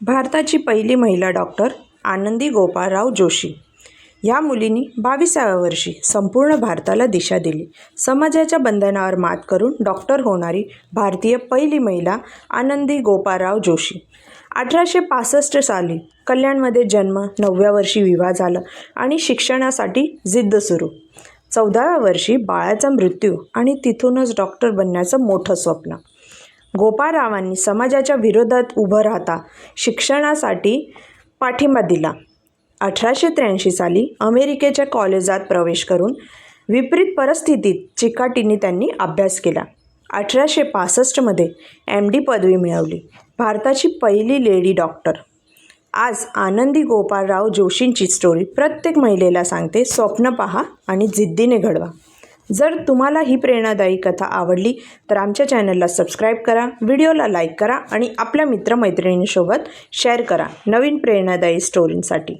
भारताची पहिली महिला डॉक्टर आनंदी गोपाळराव जोशी. ह्या मुलींनी बावीसाव्या वर्षी संपूर्ण भारताला दिशा दिली. समाजाच्या बंधनावर मात करून डॉक्टर होणारी भारतीय पहिली महिला आनंदी गोपाळराव जोशी. अठराशे पासष्ट साली कल्याणमध्ये जन्म नवव्या वर्षी विवाह झाला आणि शिक्षणासाठी जिद्द सुरू. चौदाव्या वर्षी बाळाचा मृत्यू आणि तिथूनच डॉक्टर बनण्याचं मोठं स्वप्न. गोपाळरावांनी समाजाच्या विरोधात उभं राहता शिक्षणासाठी पाठिंबा दिला. अठराशे त्र्याऐंशी साली अमेरिकेच्या कॉलेजात प्रवेश करून विपरीत परिस्थितीत चिकाटीने त्यांनी अभ्यास केला. अठराशे पासष्टमध्ये एम. डी. पदवी मिळवली. भारताची पहिली लेडी डॉक्टर. आज आनंदी गोपाळराव जोशींची स्टोरी प्रत्येक महिलेला सांगते स्वप्न पहा आणि जिद्दीने घडवा. जर तुम्हाला ही प्रेरणादायी कथा आवडली तर आमच्या चॅनलला सबस्क्राईब करा व्हिडिओला लाईक करा आणि आपल्या मित्रमैत्रिणींसोबत शेअर करा नवीन प्रेरणादायी स्टोरींसाठी